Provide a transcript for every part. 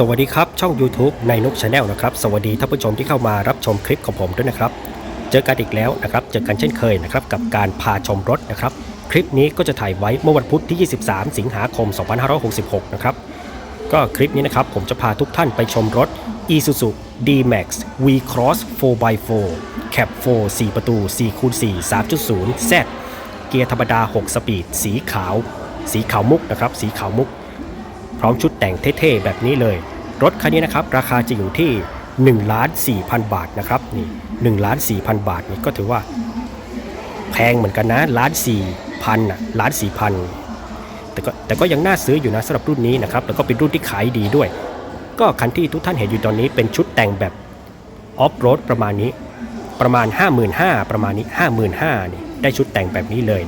สวัสดีครับ ช่อง YouTube ในนกชาแนลนะครับ สวัสดีท่านผู้ชมที่เข้ามารับชมคลิปของผมด้วยนะครับ เจอกันอีกแล้วนะครับ เจอกันเช่นเคยนะครับ กับการพาชมรถนะครับ คลิปนี้ก็จะถ่ายไว้เมื่อวันพุธที่ 23 สิงหาคม 2566 นะครับ ก็คลิปนี้นะครับ ผมจะพาทุกท่านไปชมรถ Isuzu D-Max V-Cross 4x4 Cab 4 4 ประตู4คูณ4 3.0 Z เกียร์ธรรมดา 6 สปีด สีขาว สีขาวมุกนะครับ สีขาวมุก พร้อมชุดแต่งเท่ๆแบบนี้เลย รถคันนี้นะครับราคาจะอยู่ที่1ล้าน4พันบาทนะครับนี่1ล้าน4พันบาทนี่ก็ถือว่า แพงเหมือนกันนะล้าน4พันอะล้าน4พันแต่ก็แต่ก็ยังน่าซื้ออยู่นะสำหรับรุ่นนี้นะครับแล้วก็เป็นรุ่นที่ขายดีด้วย ก็คันที่ทุกท่านเห็นอยู่ตอนนี้เป็นชุดแต่งแบบออฟโรดประมาณนี้ประมาณ 55,000ประมาณนี้ 55,000นี่ได้ชุดแต่งแบบนี้เลย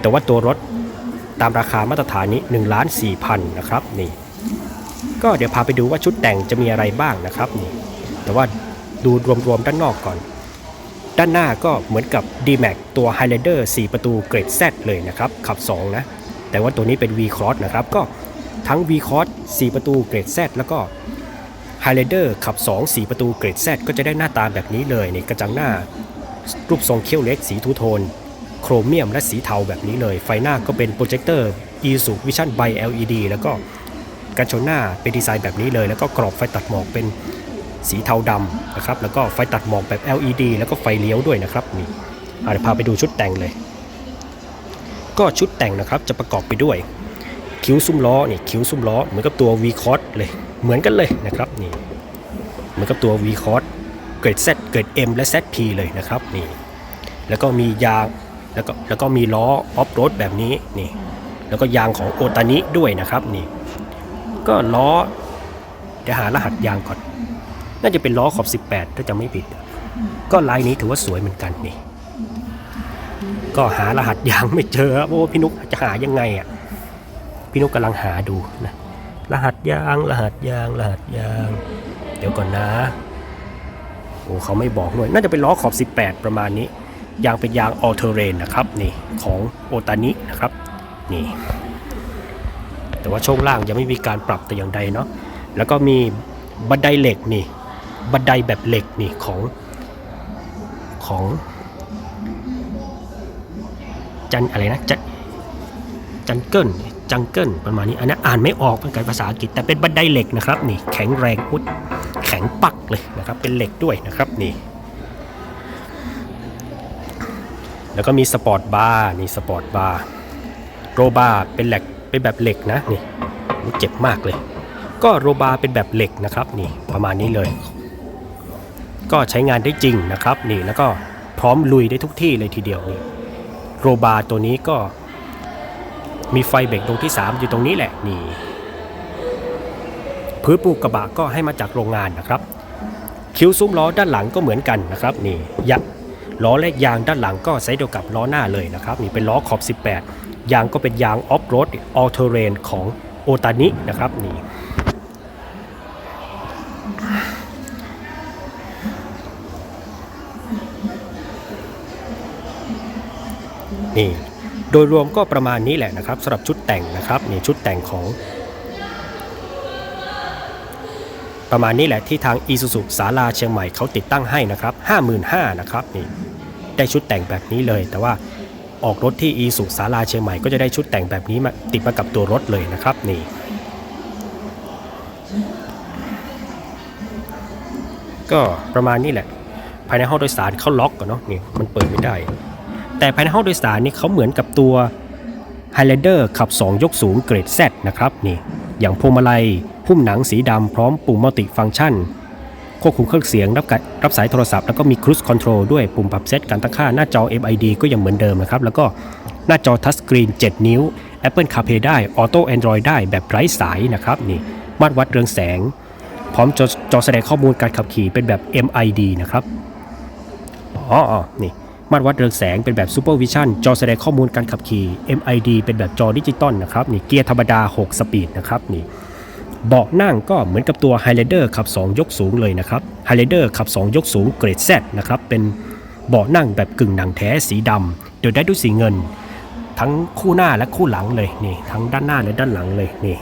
แต่ว่าตัวรถ ตามราคามาตรฐานนี้1ล้าน4พันนะครับนี่ก็เดี๋ยวพาไปดูว่าชุดแต่งจะมีอะไรบ้างนะครับนี่แต่ว่าดูรวมๆด้านนอกก่อน ด้านหน้าก็เหมือนกับ D-Max ตัว Highlander 4 ประตูเกรด Z เลยนะครับขับ 2 นะ แต่ว่าตัวนี้เป็น V-Cross นะครับก็ทั้ง V-Cross 4 ประตูเกรด Z แล้วก็ Highlander ขับ 2 4 ประตูเกรด Z ก็จะได้หน้าตาแบบนี้เลยนี่กระจังหน้ารูปทรงเขี้ยวเล็กสีทูโทน โครเมียมและสีเทาแบบนี้เลย ไฟหน้าก็เป็นโปรเจคเตอร์ Isuzu Vision by LED แล้วก็กันชนหน้าเป็นดีไซน์แบบนี้เลย แล้วก็กรอบไฟตัดหมอกเป็นสีเทาดำนะครับ แล้วก็ไฟตัดหมอกแบบ LED แล้วก็ไฟเลี้ยวด้วยนะครับนี่อะเดี๋ยวพาไปดูชุดแต่งเลย ก็ชุดแต่งนะครับจะประกอบไปด้วย คิ้วซุ้มล้อนี่คิ้วซุ้มล้อเหมือนกับตัว V c o s เลยเหมือนกันเลยนะครับนี่เหมือนกับตัว V c o s เกรด Z เกรด M และ ZP เลยนะครับนี่แล้วก็มียาง แล้วก็แล้วก็มีล้อออฟโรดแบบนี้นี่แล้วก็ยางของโอตานิด้วยนะครับนี่ ก็ล้อเดี๋ยวหารหัสยางก่อน น่าจะเป็นล้อขอบ 18 ถ้าจำไม่ผิด ก็ลายนี้ถือว่าสวยเหมือนกันนี่ ก็หารหัสยางไม่เจอเพราะว่าพี่นุกจะหายังไงอะพี่นุกกำลังหาดูนะรหัสยาง รหัสยาง รหัสยาง เดี๋ยวก่อนนะโอ้เขาไม่บอกด้วยน่าจะเป็นล้อขอบ 18 ประมาณนี้ ยางเป็นยางออเทเรนนะครับนี่ของโอตานินะครับนี่แต่ว่าช่วงล่างยังไม่มีการปรับแต่อย่างใดเนาะแล้วก็มีบันไดเหล็กนี่บันไดแบบเหล็กนี่ของของจันอะไรนะจันจันเกิลจังเกิลประมาณนี้อันนี้อ่านไม่ออกเป็นการภาษาอังกฤษแต่เป็นบันไดเหล็กนะครับนี่แข็งแรงอุดแข็งปักเลยนะครับเป็นเหล็กด้วยนะครับนี่ แล้วก็มีสปอร์ตบาร์นี่สปอร์ตบาร์โรบาร์เป็นเหล็กเป็นแบบเหล็กนะนี่เจ็บมากเลย ก็โรบาร์เป็นแบบเหล็กนะครับนี่ประมาณนี้เลย ก็ใช้งานได้จริงนะครับนี่แล้วก็พร้อมลุยได้ทุกที่เลยทีเดียวนี่โรบาร์ตัวนี้ก็มีไฟเบรกตรงที่ 3 อยู่ตรงนี้แหละนี่พื้นปูกระบะก็ให้มาจากโรงงานนะครับ คิ้วซุ้มล้อด้านหลังก็เหมือนกันนะครับนี่ยะ ล้อและยางด้านหลังก็ใช้เดียวกับล้อหน้าเลยนะครับนี่เป็นล้อขอบ 18 ยางก็เป็นยางออฟโรดออเทเรนของโอตานินะครับนี่นี่โดยรวมก็ประมาณนี้แหละนะครับสำหรับชุดแต่งนะครับนี่ชุดแต่งของ ประมาณนี้แหละที่ทาง i s u z u สาลาเชียงใหม่เขาติดตั้งให้นะครับ 55,000นะครับนี่ ได้ชุดแต่งแบบนี้เลย แต่ว่าออกรถที่ i s u z u สาลาเชียงใหม่ก็จะได้ชุดแต่งแบบนี้มาติดมากับตัวรถเลยนะครับนี่ก็ประมาณนี้แหละ ภายในห้องโดยสารเขาล็อกกันเนาะนี่มันเปิดไม่ได้ แต่ภายในห้องโดยสารนี่เขาเหมือนกับตัว Highlander ขับ 2 ยกสูงเกรด Z นะครับนี่อย่างพวงมาลัย พุ่มหนังสีดำพร้อมปุ่มมัลติฟังก์ชัน ควบคุมเครื่องเสียงรับรับสายโทรศัพท์แล้วก็มี Cruise Control ด้วยปุ่มปรับเซตการตั้งค่าหน้าจอ MID ก็ยังเหมือนเดิมนะครับ แล้วก็หน้าจอทัชสกรีน 7 นิ้ว Apple CarPlay ได้ Auto Android ได้แบบไร้สายนะครับนี่มาตรวัดเรืองแสง พร้อมจอจอแสดงข้อมูลการขับขี่เป็นแบบ MID นะครับอ๋ออนี่มาตรวัดเรืองแสงเป็นแบบ Super Vision จอแสดงข้อมูลการขับขี่ MID เป็นแบบจอดิจิตอลนะครับนี่เกียร์ธรรมดา 6 สปีดนะครับนี่ เบาะนั่งก็เหมือนกับตัว Highlander ขับ 2 ยกสูงเลยนะครับ Highlander ขับ 2 ยกสูงเกรด Z นะครับเป็นเบาะนั่งแบบกึ่งหนังแท้สีดำเดี๋ยวได้ด้วยสีเงิน ทั้งคู่หน้าและคู่หลังเลยนี่ทั้งด้านหน้าและด้านหลังเลยนี่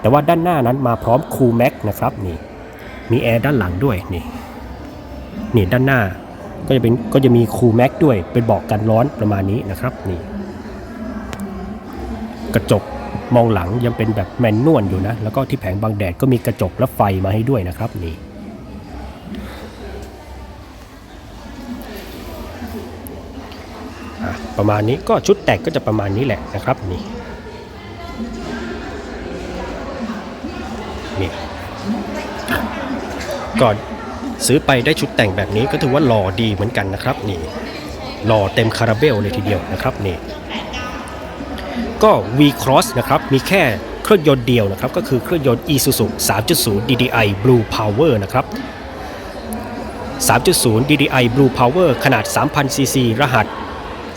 แต่ว่าด้านหน้านั้นมาพร้อมคูลแม็กนะครับนี่มีแอร์ด้านหลังด้วยนี่นี่ด้านหน้าก็จะเป็นก็จะมีคูลแม็กด้วยเป็นเบอกกันร้อนประมาณนี้นะครับนี่กระจก มองหลังยังเป็นแบบแมนนวลอยู่นะ แล้วก็ที่แผงบังแดดก็มีกระจกและไฟมาให้ด้วยนะครับนี่ประมาณนี้ก็ชุดแต่งก็จะประมาณนี้แหละนะครับนี่นี่ก่อนซื้อไปได้ชุดแต่งแบบนี้ก็ถือว่าหล่อดีเหมือนกันนะครับนี่หล่อเต็มคาราเบลเลยทีเดียวนะครับนี่ ก็ V Cross นะครับมีแค่เครื่องยนต์เดียวนะครับก็คือเครื่องยนต์ Isuzu 3.0 DDI Blue Power นะครับ 3.0 DDI Blue Power ขนาด 3,000 cc รหัส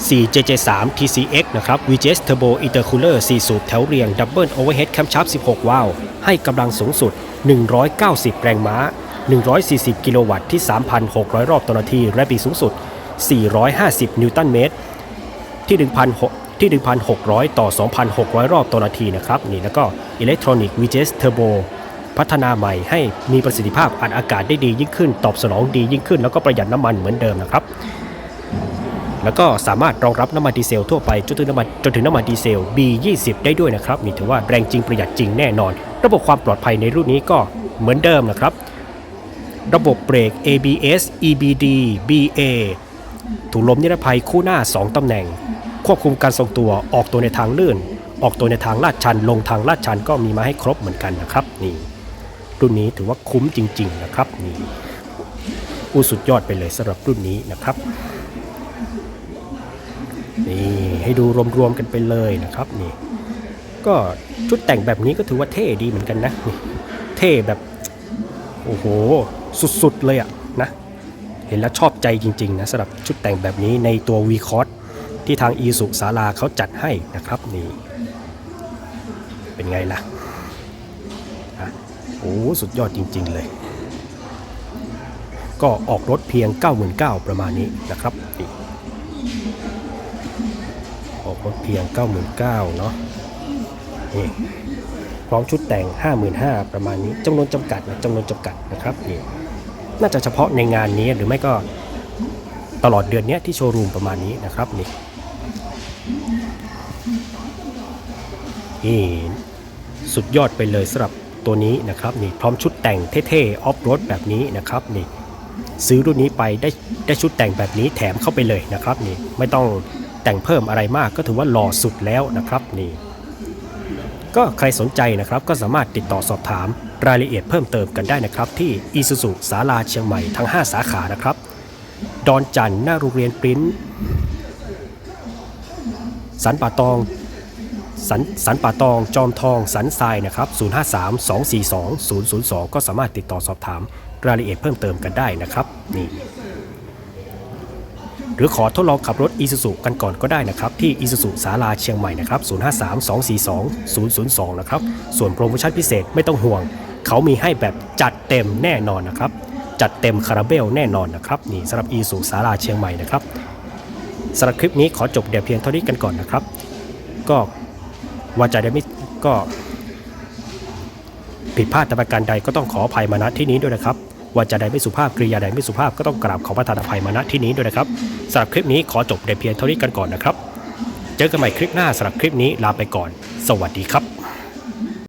4JJ3 TCX นะครับ VGS Turbo Intercooler 4 สูบแถวเรียง Double Overhead Camshaft 16 วาล์วให้กำลังสูงสุด 190 แรงม้า 140 กิโลวัตต์ที่ 3,600 รอบต่อนาที และปีสูงสุด 450 นิวตันเมตร ที่1,600 ที่ 1,600 ต่อ 2,600 รอบต่อนาทีนะครับนี่แล้วก็ Electronic VGS Turbo พัฒนาใหม่ให้มีประสิทธิภาพอัดอากาศได้ดียิ่งขึ้น ตอบสนองดียิ่งขึ้น แล้วก็ประหยัดน้ำมันเหมือนเดิมนะครับ แล้วก็สามารถรองรับน้ำมันดีเซลทั่วไปจนถึงน้ำมันจนถึงน้ำมันดีเซล B20 ได้ด้วยนะครับนี่ถือว่าแรงจริงประหยัดจริงแน่นอน ระบบความปลอดภัยในรุ่นนี้ก็เหมือนเดิมนะครับ ระบบเบรก ABS EBD BA ถุงลมนิรภัยคู่หน้า 2ตำแหน่ง ควบคุมการทรงตัวออกตัวในทางลื่น ออกตัวในทางลาดชัน ลงทางลาดชันก็มีมาให้ครบเหมือนกันนะครับนี่รุ่นนี้ถือว่าคุ้มจริง ๆ นะครับนี่อู้สุดยอดไปเลยสำหรับรุ่นนี้นะครับนี่ให้ดูรวมๆกันไปเลยนะครับนี่ก็ชุดแต่งแบบนี้ก็ถือว่าเท่ดีเหมือนกันนะนี่เท่แบบโอ้โหสุดๆเลยอะนะเห็นแล้วชอบใจจริง ๆ นะสำหรับชุดแต่งแบบนี้ในตัว v c o s ที่ทางอีสุสาราเขาจัดให้นะครับนี่เป็นไงล่ะอะโอ้สุดยอดจริง ๆ เลย ก็ออกรถเพียง 99,000ประมาณนี้นะครับนี่ออกรถเพียง 99,000เนาะนี่พร้อมชุดแต่ง 55,000 ประมาณนี้จำนวนจำกัดนะจำนวนจำกัดนะครับนี่น่าจะเฉพาะในงานนี้หรือไม่ก็ตลอดเดือนเนี้ยที่โชว์รูมประมาณนี้นะครับนี่ นี่สุดยอดไปเลยสำหรับตัวนี้นะครับนี่พร้อมชุดแต่งเท่ๆออฟโรดแบบนี้นะครับนี่ซื้อรุ่นนี้ไปได้ได้ชุดแต่งแบบนี้แถมเข้าไปเลยนะครับนี่ไม่ต้องแต่งเพิ่มอะไรมากก็ถือว่าหล่อสุดแล้วนะครับนี่ก็ใครสนใจนะครับก็สามารถติดต่อสอบถามรายละเอียดเพิ่มเติมกันได้นะครับ ที่อีซูซุสาลาเชียงใหม่ทั้ง 5 สาขานะครับ ดอนจันทร์หน้าโรงเรียนปริ้นสันป่าตอง สันสันป่าตองจอมทองสันทรายนะครับ 053 242 002 ก็สามารถติดต่อสอบถามรายละเอียดเพิ่มเติมกันได้นะครับนี่หรือขอทดลองขับรถ Isuzu กันก่อนก็ได้นะครับ ที่ Isuzu สาลาเชียงใหม่นะครับ 053 242 002 นะครับ ส่วนโปรโมชั่นพิเศษไม่ต้องห่วง เขามีให้แบบจัดเต็มแน่นอนนะครับ จัดเต็มคาราเบลแน่นอนนะครับนี่สำหรับ Isuzu สาลาเชียงใหม่นะครับสำหรับคลิปนี้ขอจบเดี๋ยวเพียงเท่านี้กันก่อนนะครับ ก็ ว่าจะได้ไม่ก็ ผิดพลาดแต่ประการใดก็ต้องขออภัยมาณที่นี้ด้วยนะครับว่าจะใดไม่สุภาพกริยาใดไม่สุภาพก็ต้องกราบขอประทานอภัยมาณที่นี้ด้วยนะครับสำหรับคลิปนี้ขอจบในเพียงเท่านี้กันก่อนนะครับ เจอกันใหม่คลิปหน้าสำหรับคลิปนี้ลาไปก่อน สวัสดีครับ